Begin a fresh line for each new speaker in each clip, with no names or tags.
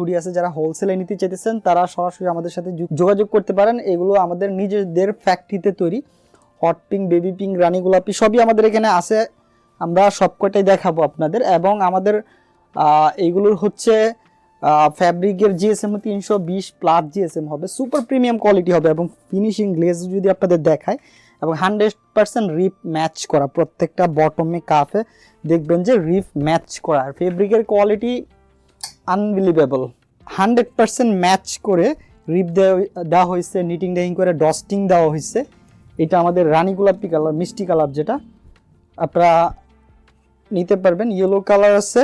Hoodie আছে যারা হোলসেলে নিতে চাইতেছেন, তারা সরাসরি আমাদের সাথে যোগাযোগ করতে পারেন। এগুলো আমাদের নিজেদের ফ্যাক্টরিতে তৈরি। হট পিঙ্ক বেবি পিঙ্ক রানী গোলাপি, সবই আমাদের এখানে আছে। আমরা সব কটাই দেখাবো আপনাদের। এবং আমাদের এইগুলোর হচ্ছে ফ্যাব্রিকের জিএসএম তিনশো বিশ প্লাস জিএসএম হবে। সুপার প্রিমিয়াম কোয়ালিটি হবে এবং ফিনিশিং গ্লেজ যদি আপনাদের দেখায়, এবং হান্ড্রেড পার্সেন্ট রিপ ম্যাচ করা প্রত্যেকটা বটমে কাফে দেখবেন যে রিপ ম্যাচ করা। আর ফেব্রিকের quality unbelievable hundred percent match করে রিপ দেওয়া হয়েছে নিটিং ডাইং করে ডস্টিং দেওয়া হয়েছে এটা আমাদের রানী গোলাপি কালার, মিষ্টি কালার যেটা। আপনারা নিতে পারবেন ইয়েলো কালার আছে।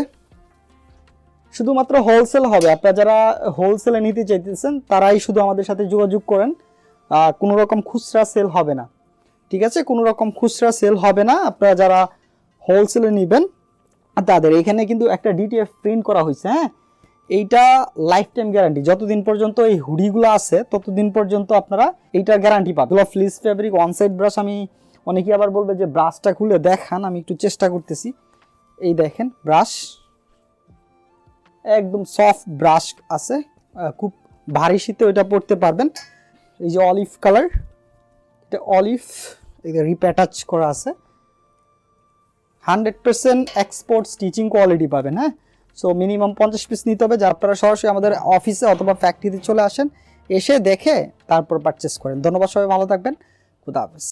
শুধুমাত্র হোলসেল হবে। আপনারা যারা হোলসেলে নিতে চাইতেছেন, তারাই শুধু আমাদের সাথে যোগাযোগ করেন। কোনো রকম খুচরা সেল হবে না। ঠিক আছে? কোনো রকম খুচরা সেল হবে না। আপনারা যারা হোলসেলে নেবেন, তাদের এখানে কিন্তু একটা ডিটিএফ প্রিন্ট করা হয়েছে হ্যাঁ? এইটা লাইফ টাইম গ্যারান্টি যতদিন পর্যন্ত এই হুডিগুলো আছে, ততদিন পর্যন্ত আপনারা এইটার গ্যারান্টি পাবেন। এগুলো fleece fabric one side brush আমি অনেকেই আবার বলবে যে ব্রাশটা খুলে দেখান, আমি একটু চেষ্টা করতেছি। এই দেখেন ব্রাশ একদম সফট ব্রাশ আছে। খুব ভারী শীতে ওইটা পড়তে পারবেন। এই যে অলিভ কালার এটা অলিভ রিপ অ্যাটাচ করা আছে। Hundred percent export stitching quality পাবেন হ্যাঁ? সো মিনিমাম পঞ্চাশ পিস নিতে হবে, যা আপনারা সরাসরি আমাদের অফিসে অথবা ফ্যাক্টরিতে চলে আসেন, এসে দেখে তারপর পারচেস করেন। ধন্যবাদ সবাই, ভালো থাকবেন। খুদা হাফেজ।